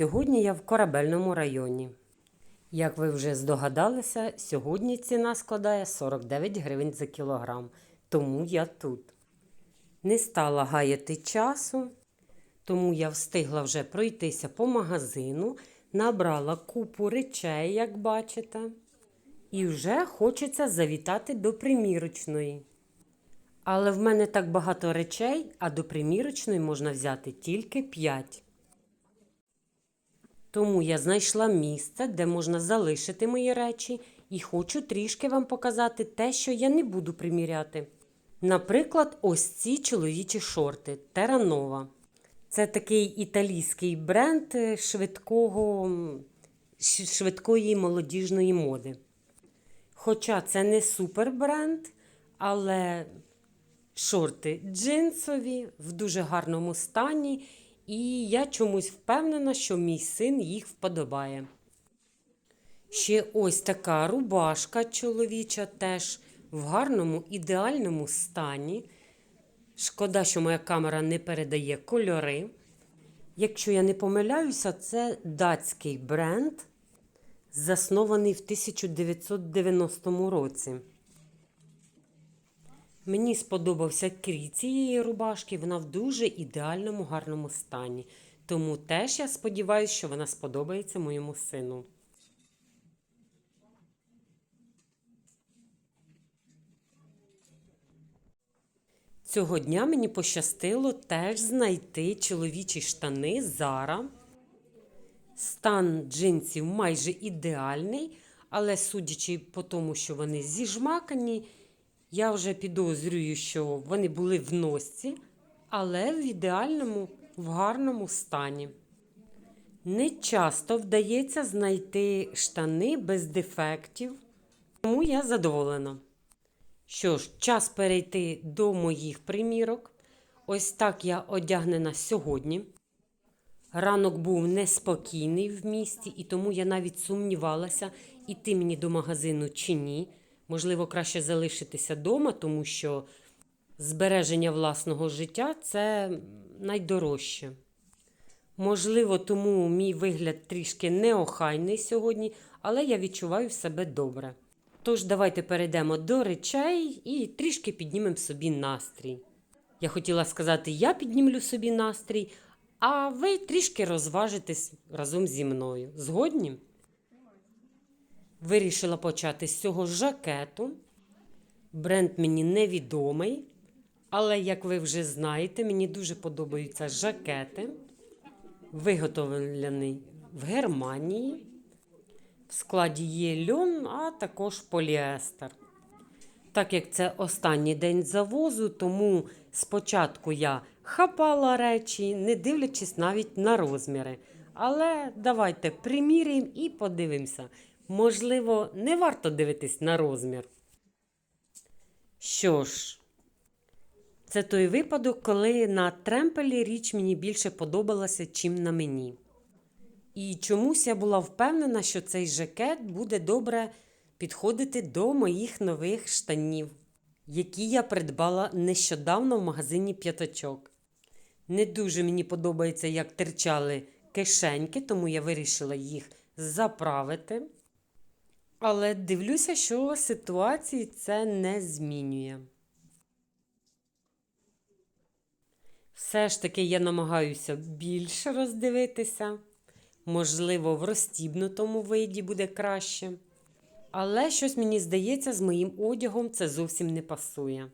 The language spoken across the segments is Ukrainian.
Сьогодні я в корабельному районі. Як ви вже здогадалися, сьогодні ціна складає 49 гривень за кілограм, тому я тут. Не стала гаяти часу, тому я встигла вже пройтися по магазину, набрала купу речей, як бачите, і вже хочеться завітати до примірочної. Але в мене так багато речей, а до примірочної можна взяти тільки 5. Тому я знайшла місце, де можна залишити мої речі, і хочу трішки вам показати те, що я не буду приміряти. Наприклад, ось ці чоловічі шорти Terranova. Це такий італійський бренд е, швидкого, швидкої молодіжної моди. Хоча це не супер бренд, але шорти джинсові в дуже гарному стані, і я чомусь впевнена, що мій син їх вподобає. Ще ось така рубашка чоловіча теж в гарному ідеальному стані. Шкода, що моя камера не передає кольори. Якщо я не помиляюся, це датський бренд, заснований в 1990 році. Мені сподобався крій цієї рубашки, вона в дуже ідеальному гарному стані. Тому теж я сподіваюся, що вона сподобається моєму сину. Цього дня мені пощастило теж знайти чоловічі штани Zara. Стан джинсів майже ідеальний, але судячи по тому, що вони зіжмакані, я вже підозрюю, що вони були в носці, але в ідеальному, в гарному стані. Не часто вдається знайти штани без дефектів, тому я задоволена. Що ж, час перейти до моїх примірок. Ось так я одягнена сьогодні. Ранок був неспокійний в місті, і тому я навіть сумнівалася, іти мені до магазину чи ні. Можливо, краще залишитися вдома, тому що збереження власного життя це найдорожче. Можливо, тому мій вигляд трішки неохайний сьогодні, але я відчуваю себе добре. Тож давайте перейдемо до речей і трішки піднімемо собі настрій. Я хотіла сказати, я піднімлю собі настрій, а ви трішки розважитесь разом зі мною. Згодні? Вирішила почати з цього жакету. Бренд мені невідомий, але, як ви вже знаєте, мені дуже подобаються жакети, виготовлений в Германії. В складі є льон, а також поліестер. Так як це останній день завозу, тому спочатку я хапала речі, не дивлячись навіть на розміри. Але давайте приміряємо і подивимося. Можливо, не варто дивитись на розмір. Що ж, це той випадок, коли на тремпелі річ мені більше подобалася, чим на мені. І чомусь я була впевнена, що цей жакет буде добре підходити до моїх нових штанів, які я придбала нещодавно в магазині п'ятачок. Не дуже мені подобається, як терчали кишеньки, тому я вирішила їх заправити. Але дивлюся, що ситуації це не змінює. Все ж таки я намагаюся більше роздивитися. Можливо, в розстібнутому виді буде краще. Але щось мені здається, з моїм одягом це зовсім не пасує.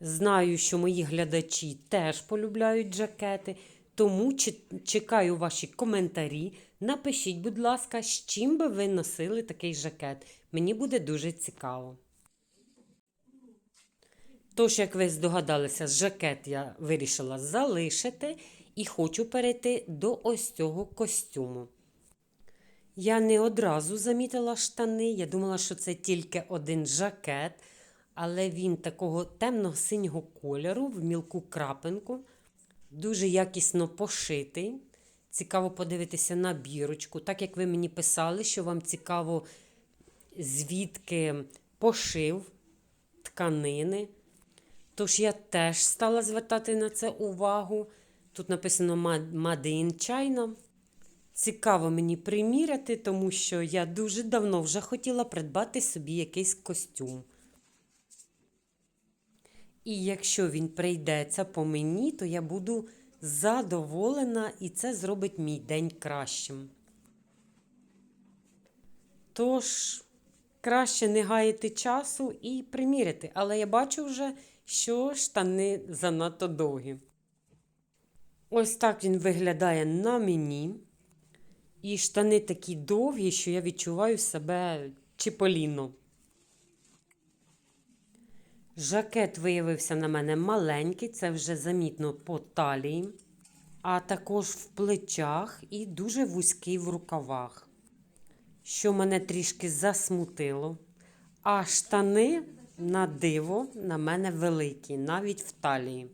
Знаю, що мої глядачі теж полюбляють жакети, тому чекаю ваші коментарі. Напишіть, будь ласка, з чим би ви носили такий жакет. Мені буде дуже цікаво. Тож, як ви здогадалися, жакет я вирішила залишити і хочу перейти до ось цього костюму. Я не одразу замітила штани. Я думала, що це тільки один жакет, але він такого темно-синього кольору в мілку крапинку, дуже якісно пошитий. Цікаво подивитися на бірочку. Так як ви мені писали, що вам цікаво, звідки пошив тканини. Тож я теж стала звертати на це увагу. Тут написано «Ма- Made in China. Цікаво мені приміряти, тому що я дуже давно вже хотіла придбати собі якийсь костюм. І якщо він прийдеться по мені, то я буду задоволена, і це зробить мій день кращим. Тож, краще не гаяти часу і приміряти. Але я бачу вже, що штани занадто довгі. Ось так він виглядає на мені. І штани такі довгі, що я відчуваю себе чіполіно. Жакет виявився на мене маленький, це вже замітно по талії, а також в плечах і дуже вузький в рукавах, що мене трішки засмутило. А штани на диво на мене великі, навіть в талії.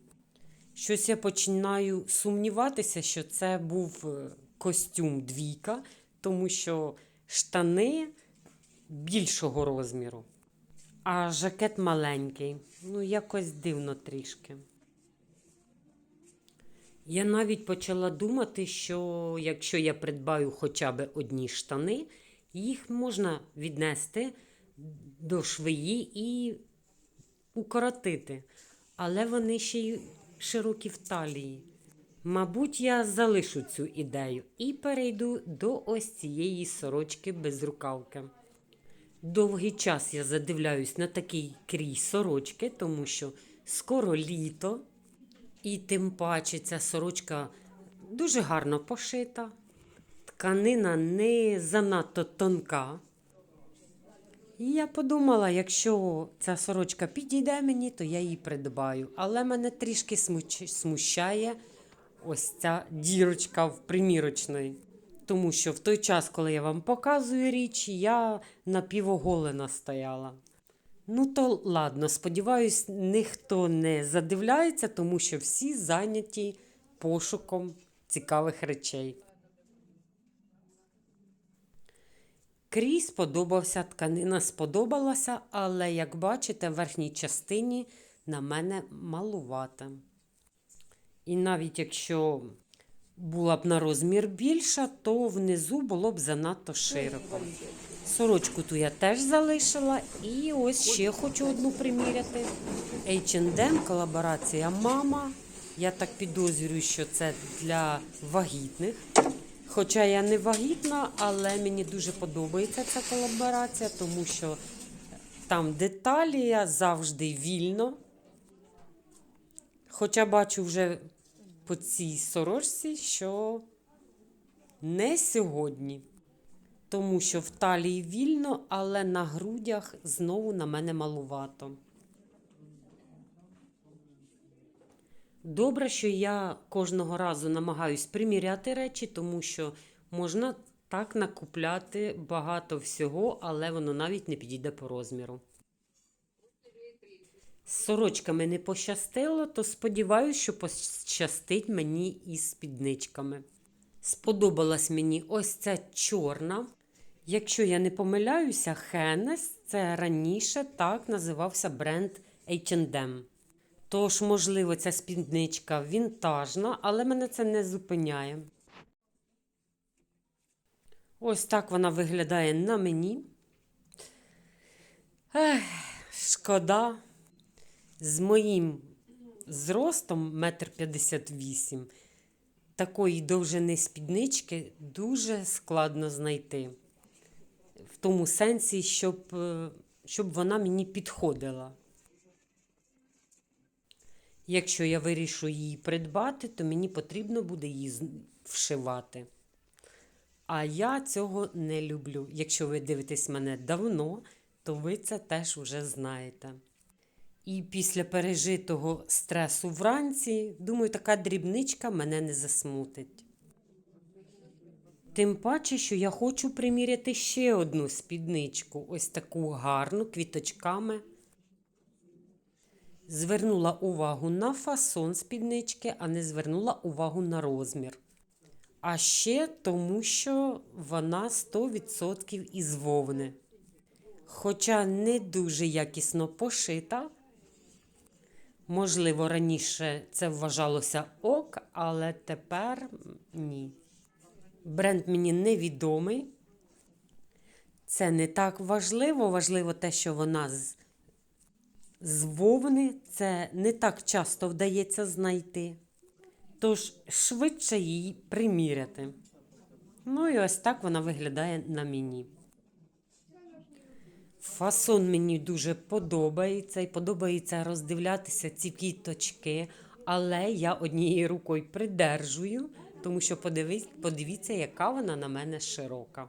Щось я починаю сумніватися, що це був е, костюм двійка, тому що штани більшого розміру, а жакет маленький. Ну, якось дивно трішки. Я навіть почала думати, що якщо я придбаю хоча б одні штани, їх можна віднести до швеї і укоротити. Але вони ще й широкі в талії. Мабуть, я залишу цю ідею і перейду до ось цієї сорочки без рукавки. Довгий час я задивляюсь на такий крій сорочки, тому що скоро літо, і тим паче ця сорочка дуже гарно пошита. Тканина не занадто тонка. І я подумала, якщо ця сорочка підійде мені, то я її придбаю. Але мене трішки смущає ось ця дірочка в примірочної. Тому що в той час, коли я вам показую річ, я напівоголена стояла. Ну, то ладно, сподіваюсь, ніхто не задивляється, тому що всі зайняті пошуком цікавих речей. Крій сподобався, тканина сподобалася, але, як бачите, в верхній частині на мене малувата. І навіть якщо була б на розмір більша, то внизу було б занадто широко. Сорочку ту я теж залишила, і ось ще хочу одну приміряти. H&M, колаборація мама. Я так підозрюю, що це для вагітних. Хоча я не вагітна, але мені дуже подобається ця колаборація, тому що там деталі завжди вільно. Хоча бачу вже по цій сорочці, що не сьогодні. Тому що в талії вільно, але на грудях знову на мене малувато. Добре, що я кожного разу намагаюсь приміряти речі, тому що можна так накупляти багато всього, але воно навіть не підійде по розміру. З сорочками не пощастило, то сподіваюся, що пощастить мені із спідничками. Сподобалась мені ось ця чорна. Якщо я не помиляюся, Хенес це раніше так називався бренд H&M. Тож, можливо, ця спідничка вінтажна, але мене це не зупиняє. Ось так вона виглядає на мені. Ех, шкода. З моїм зростом 1,58 м такої довжини спіднички дуже складно знайти. В тому сенсі, щоб, е, щоб вона мені підходила. Якщо я вирішу її придбати, то мені потрібно буде її вшивати. А я цього не люблю. Якщо ви дивитесь мене давно, то ви це теж вже знаєте. І після пережитого стресу вранці, думаю, така дрібничка мене не засмутить. Тим паче, що я хочу приміряти ще одну спідничку, ось таку гарну квіточками. Звернула увагу на фасон спіднички, а не звернула увагу на розмір. А ще тому, що вона 100% із вовни. Хоча не дуже якісно пошита. Можливо, раніше це вважалося ок, але тепер ні. Бренд мені невідомий. Це не так важливо. Важливо те, що вона з, з вовни. Це не так часто вдається знайти. Тож швидше її приміряти. Ну і ось так вона виглядає на мені. Фасон мені дуже подобається і подобається роздивлятися ці квіточки, але я однією рукою придержую, тому що подивись, подивіться, яка вона на мене широка.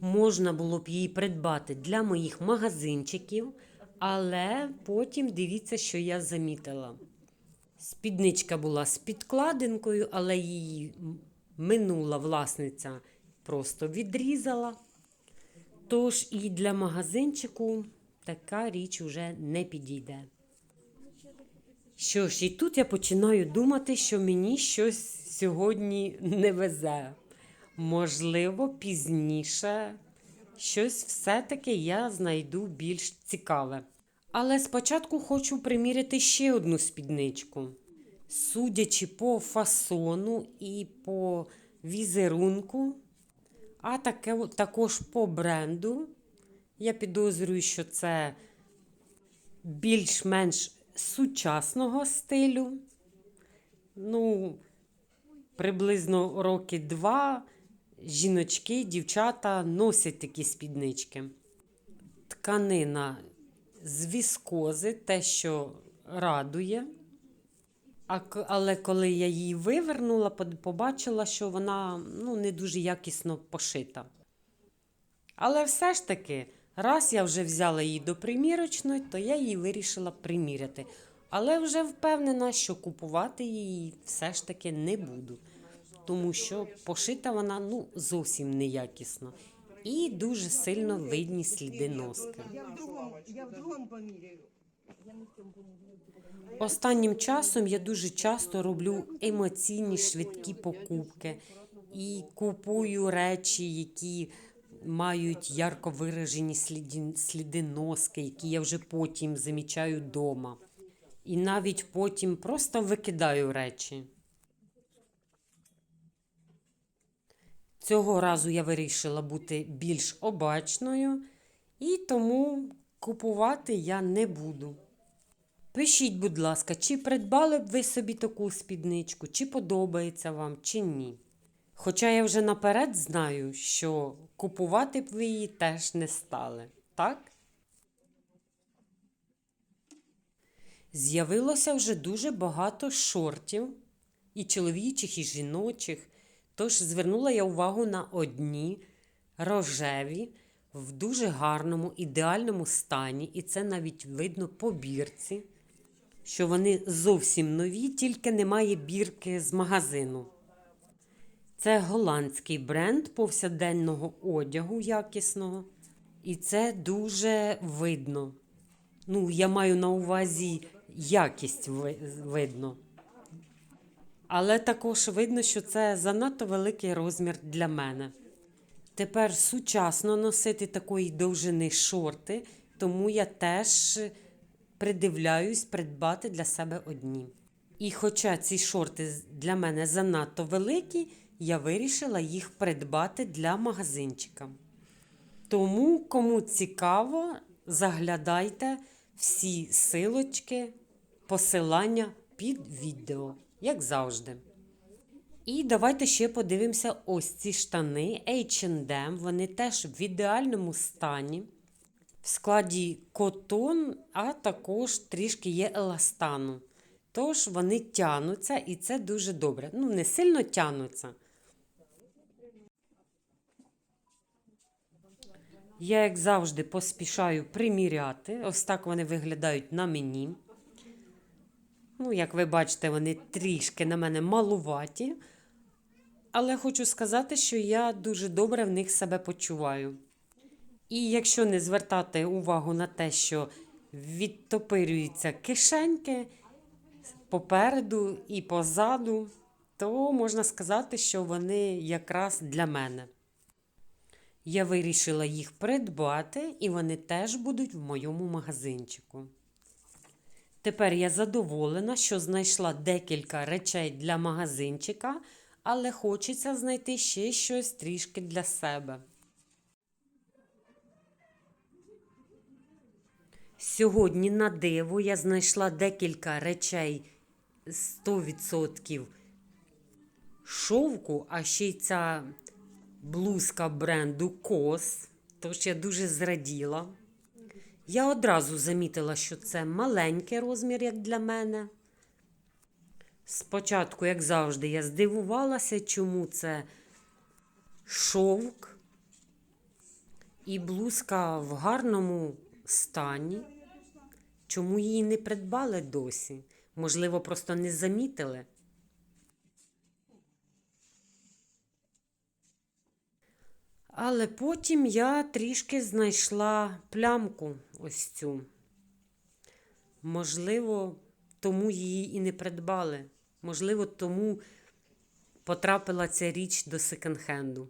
Можна було б її придбати для моїх магазинчиків, але потім дивіться, що я замітила. Спідничка була з підкладинкою, але її минула власниця просто відрізала. Тож і для магазинчику така річ уже не підійде. Що ж, і тут я починаю думати, що мені щось сьогодні не везе. Можливо, пізніше щось все-таки я знайду більш цікаве. Але спочатку хочу приміряти ще одну спідничку. Судячи по фасону і по візерунку, а таке, також по бренду, я підозрюю, що це більш-менш сучасного стилю. Ну, приблизно роки два жіночки, дівчата носять такі спіднички. Тканина з віскози, те, що радує. А, але коли я її вивернула, побачила, що вона ну, не дуже якісно пошита. Але все ж таки, раз я вже взяла її до примірочної, то я її вирішила приміряти. Але вже впевнена, що купувати її все ж таки не буду. Тому що пошита вона ну, зовсім неякісно. І дуже сильно видні сліди носки. Я в другом, я в другом поміряю. Останнім часом я дуже часто роблю емоційні швидкі покупки і купую речі, які мають ярко виражені сліди, сліди носки, які я вже потім замічаю вдома. І навіть потім просто викидаю речі. Цього разу я вирішила бути більш обачною, і тому купувати я не буду. Пишіть, будь ласка, чи придбали б ви собі таку спідничку, чи подобається вам, чи ні. Хоча я вже наперед знаю, що купувати б ви її теж не стали, так? З'явилося вже дуже багато шортів, і чоловічих, і жіночих. Тож звернула я увагу на одні рожеві в дуже гарному, ідеальному стані, і це навіть видно по бірці, що вони зовсім нові, тільки немає бірки з магазину. Це голландський бренд повсякденного одягу якісного, і це дуже видно. Ну, я маю на увазі якість видно. Але також видно, що це занадто великий розмір для мене. Тепер сучасно носити такої довжини шорти, тому я теж придивляюсь придбати для себе одні. І хоча ці шорти для мене занадто великі, я вирішила їх придбати для магазинчика. Тому, кому цікаво, заглядайте всі силочки, посилання під відео, як завжди. І давайте ще подивимося ось ці штани H&M. Вони теж в ідеальному стані. В складі котон, а також трішки є еластану. Тож вони тянуться, і це дуже добре. Ну, не сильно тянуться. Я, як завжди, поспішаю приміряти. Ось так вони виглядають на мені. Ну, як ви бачите, вони трішки на мене малуваті. Але хочу сказати, що я дуже добре в них себе почуваю. І якщо не звертати увагу на те, що відтопирюються кишеньки попереду і позаду, то можна сказати, що вони якраз для мене. Я вирішила їх придбати, і вони теж будуть в моєму магазинчику. Тепер я задоволена, що знайшла декілька речей для магазинчика, але хочеться знайти ще щось трішки для себе. Сьогодні на диво я знайшла декілька речей 100% шовку, а ще й ця блузка бренду Кос. Тож я дуже зраділа. Я одразу замітила, що це маленький розмір, як для мене. Спочатку, як завжди, я здивувалася, чому це шовк і блузка в гарному стані. Чому її не придбали досі? Можливо, просто не замітили. Але потім я трішки знайшла плямку ось цю. Можливо, тому її і не придбали. Можливо, тому потрапила ця річ до секонд-хенду.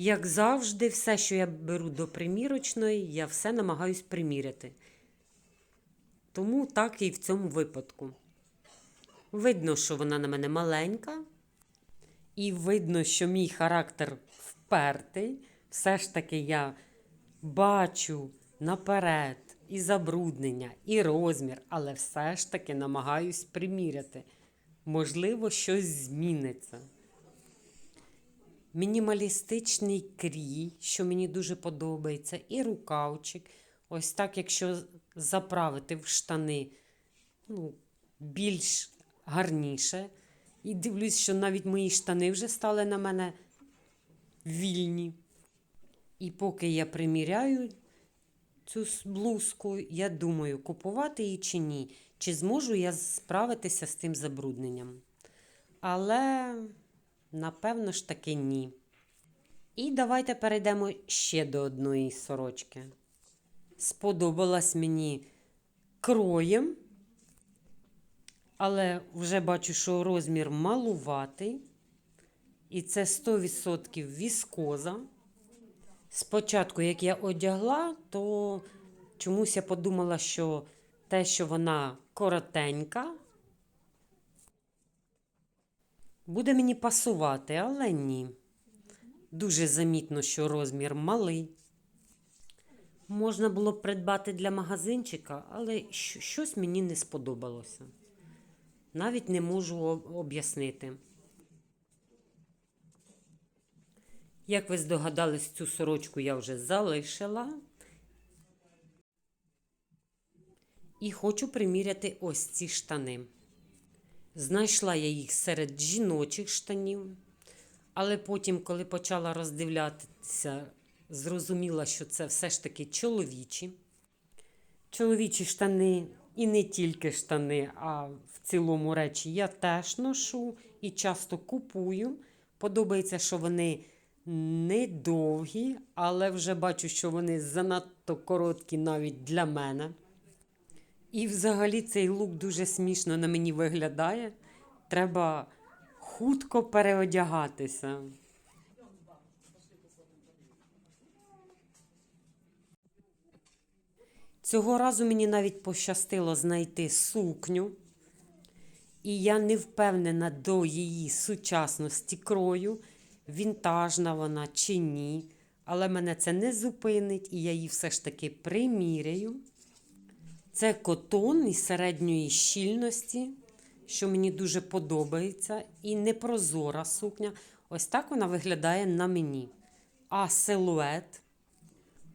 Як завжди, все, що я беру до примірочної, я все намагаюсь приміряти. Тому так і в цьому випадку. Видно, що вона на мене маленька, і видно, що мій характер впертий. Все ж таки я бачу наперед і забруднення, і розмір, але все ж таки намагаюсь приміряти. Можливо, щось зміниться. Мінімалістичний крій, що мені дуже подобається, і рукавчик. Ось так, якщо заправити в штани ну, більш гарніше. І дивлюсь, що навіть мої штани вже стали на мене вільні. І поки я приміряю цю блузку, я думаю, купувати її чи ні, чи зможу я справитися з цим забрудненням. Але, напевно ж таки, ні. І давайте перейдемо ще до одної сорочки. Сподобалась мені кроєм, але вже бачу, що розмір малуватий. І це 100% віскоза. Спочатку, як я одягла, то чомусь я подумала, що те, що вона коротенька, буде мені пасувати, але ні. Дуже замітно, що розмір малий. Можна було б придбати для магазинчика, але щось мені не сподобалося. Навіть не можу об'яснити. Як ви здогадались, цю сорочку я вже залишила. І хочу приміряти ось ці штани. Знайшла я їх серед жіночих штанів, але потім, коли почала роздивлятися, зрозуміла, що це все ж таки чоловічі. Чоловічі штани і не тільки штани, а в цілому речі я теж ношу і часто купую. Подобається, що вони не довгі, але вже бачу, що вони занадто короткі навіть для мене. І взагалі цей лук дуже смішно на мені виглядає. Треба хутко переодягатися. Цього разу мені навіть пощастило знайти сукню, і я не впевнена до її сучасності крою, вінтажна вона чи ні. Але мене це не зупинить, і я її все ж таки приміряю. Це котон із середньої щільності, що мені дуже подобається, і непрозора сукня. Ось так вона виглядає на мені. А силует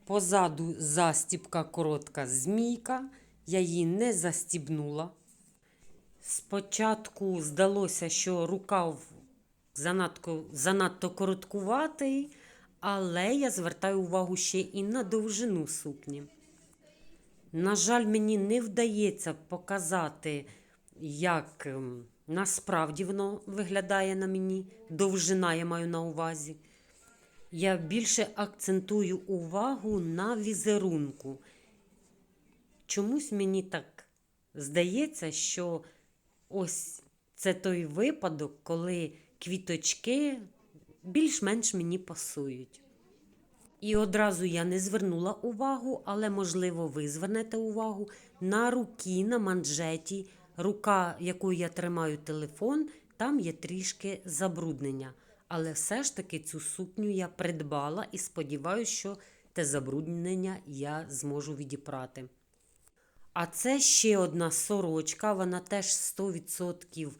позаду застібка коротка змійка. Я її не застібнула. Спочатку здалося, що рукав занадто, занадто короткуватий, але я звертаю увагу ще і на довжину сукні. На жаль, мені не вдається показати, як ем, насправді воно виглядає на мені. Довжина я маю на увазі. Я більше акцентую увагу на візерунку. Чомусь мені так здається, що ось це той випадок, коли квіточки більш-менш мені пасують. І одразу я не звернула увагу, але, можливо, ви звернете увагу на руки на манжеті, рука, якою я тримаю телефон, там є трішки забруднення. Але все ж таки цю сукню я придбала і сподіваюся, що те забруднення я зможу відіпрати. А це ще одна сорочка, вона теж 100%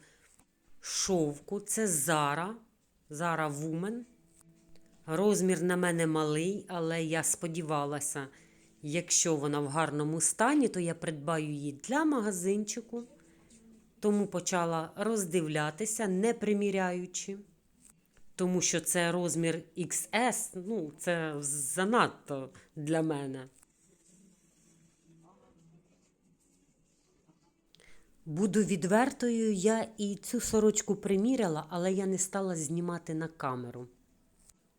шовку. Це Зара, Зара Woman. Розмір на мене малий, але я сподівалася, якщо вона в гарному стані, то я придбаю її для магазинчику. Тому почала роздивлятися, не приміряючи. Тому що це розмір XS, ну, це занадто для мене. Буду відвертою, я і цю сорочку приміряла, але я не стала знімати на камеру.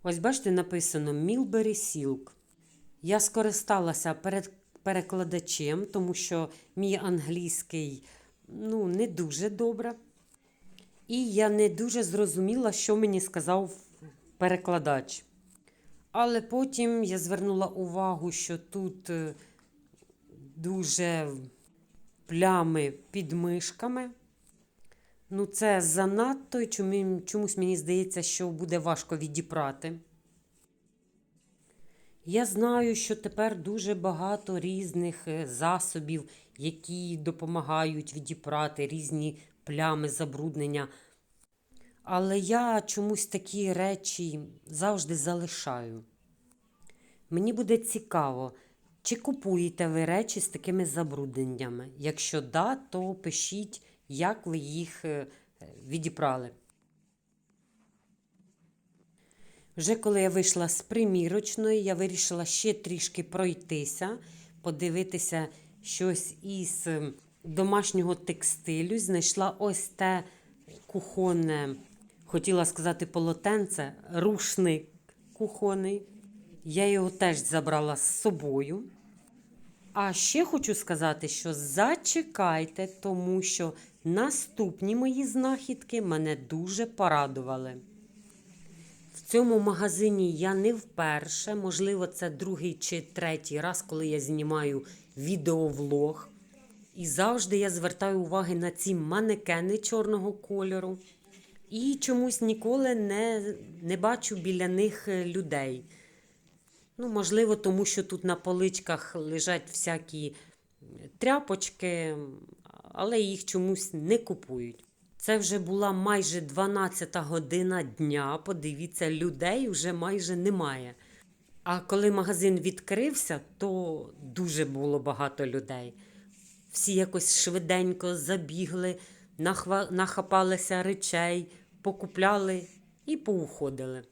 Ось бачите, написано Milbury Silk. Я скористалася перед перекладачем, тому що мій англійський ну, не дуже добре. І я не дуже зрозуміла, що мені сказав перекладач. Але потім я звернула увагу, що тут е, дуже плями під мишками. Ну, це занадто, і чому- чомусь мені здається, що буде важко відіпрати. Я знаю, що тепер дуже багато різних е, засобів, які допомагають відіпрати різні плями забруднення. Але я чомусь такі речі завжди залишаю. Мені буде цікаво, чи купуєте ви речі з такими забрудненнями? Якщо да, то пишіть, як ви їх е, відібрали. Вже коли я вийшла з примірочної, я вирішила ще трішки пройтися, подивитися щось із е, домашнього текстилю. Знайшла ось те кухонне, хотіла сказати полотенце, рушник кухонний. Я його теж забрала з собою. А ще хочу сказати, що зачекайте, тому що наступні мої знахідки мене дуже порадували. В цьому магазині я не вперше, можливо, це другий чи третій раз, коли я знімаю відеовлог. І завжди я звертаю уваги на ці манекени чорного кольору. І чомусь ніколи не, не бачу біля них е, людей. Ну, можливо, тому що тут на поличках лежать всякі тряпочки, але їх чомусь не купують. Це вже була майже 12 година дня. Подивіться, людей вже майже немає. А коли магазин відкрився, то дуже було багато людей. Всі якось швиденько забігли, нахва... нахапалися речей, покупляли і поуходили.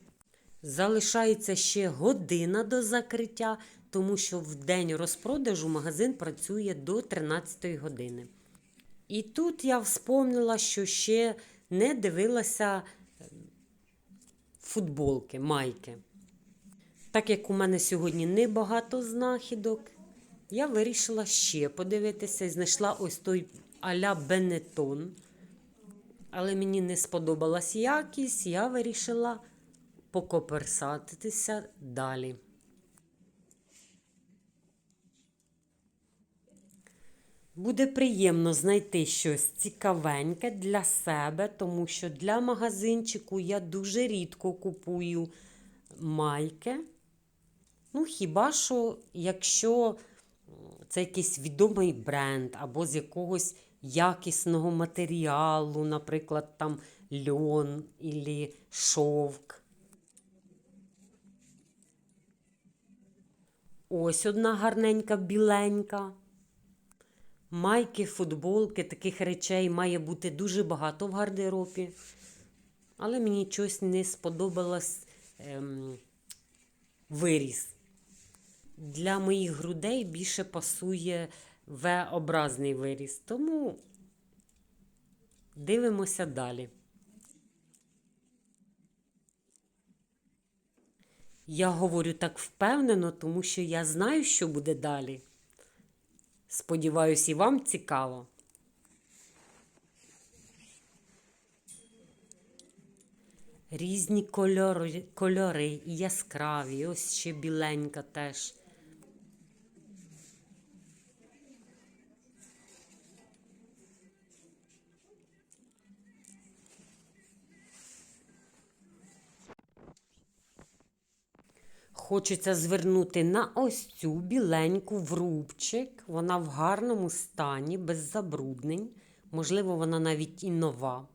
Залишається ще година до закриття, тому що в день розпродажу магазин працює до 13 години. І тут я вспомнила, що ще не дивилася е, футболки, майки. Так як у мене сьогодні небагато знахідок, я вирішила ще подивитися і знайшла ось той а-ля Бенетон. Але мені не сподобалась якість, я вирішила покоперсатися далі. Буде приємно знайти щось цікавеньке для себе, тому що для магазинчику я дуже рідко купую майки. Ну, хіба що, якщо це якийсь відомий бренд або з якогось якісного матеріалу, наприклад, там льон або шовк. Ось одна гарненька біленька. Майки, футболки, таких речей має бути дуже багато в гардеробі. Але мені щось не сподобалось ем, виріс. Для моїх грудей більше пасує В-образний виріс. Тому дивимося далі. Я говорю так впевнено, тому що я знаю, що буде далі. Сподіваюсь, і вам цікаво. Різні кольори, кольори і яскраві, ось ще біленька теж. Хочеться звернути на ось цю біленьку в рубчик. Вона в гарному стані, без забруднень. Можливо, вона навіть і нова.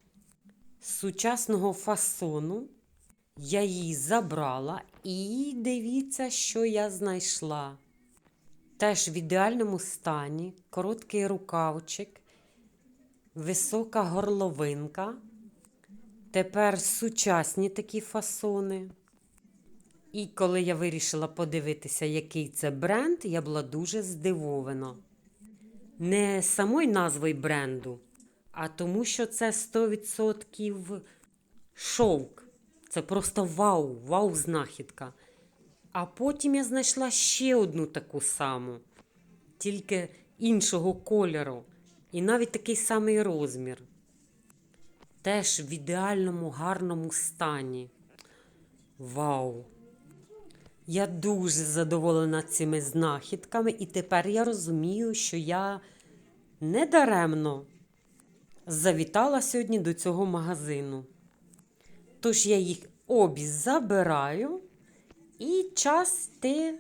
Сучасного фасону я її забрала і дивіться, що я знайшла. Теж в ідеальному стані, короткий рукавчик, висока горловинка. Тепер сучасні такі фасони. І коли я вирішила подивитися, який це бренд, я була дуже здивована. Не самою назвою бренду, а тому, що це 100% шовк. Це просто вау, вау знахідка. А потім я знайшла ще одну таку саму, тільки іншого кольору, і навіть такий самий розмір. Теж в ідеальному гарному стані. Вау! Я дуже задоволена цими знахідками, і тепер я розумію, що я недаремно завітала сьогодні до цього магазину. Тож я їх обі забираю і час йти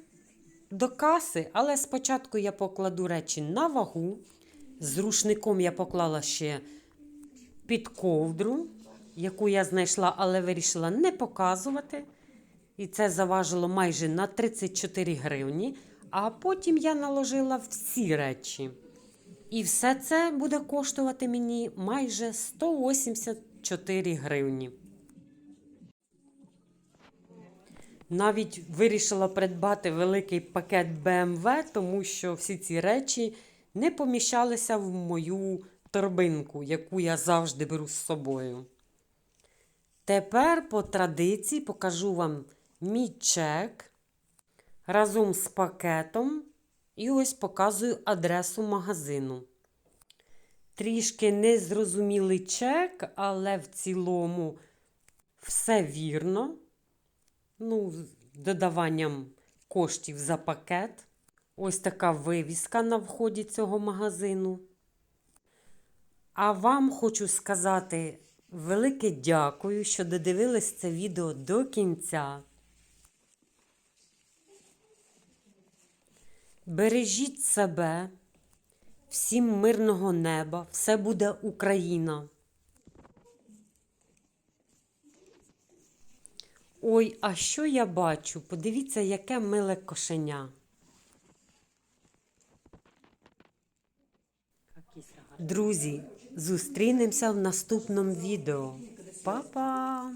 до каси. Але спочатку я покладу речі на вагу. З рушником я поклала ще під ковдру, яку я знайшла, але вирішила не показувати. І це заважило майже на 34 гривні. А потім я наложила всі речі. І все це буде коштувати мені майже 184 гривні. Навіть вирішила придбати великий пакет BMW, тому що всі ці речі не поміщалися в мою торбинку, яку я завжди беру з собою. Тепер по традиції покажу вам мій чек разом з пакетом. І ось показую адресу магазину. Трішки незрозумілий чек, але в цілому все вірно. Ну, з додаванням коштів за пакет. Ось така вивіска на вході цього магазину. А вам хочу сказати велике дякую, що додивились це відео до кінця. Бережіть себе, всім мирного неба, все буде Україна. Ой, а що я бачу? Подивіться, яке миле кошеня. Друзі, зустрінемося в наступному відео. Па-па!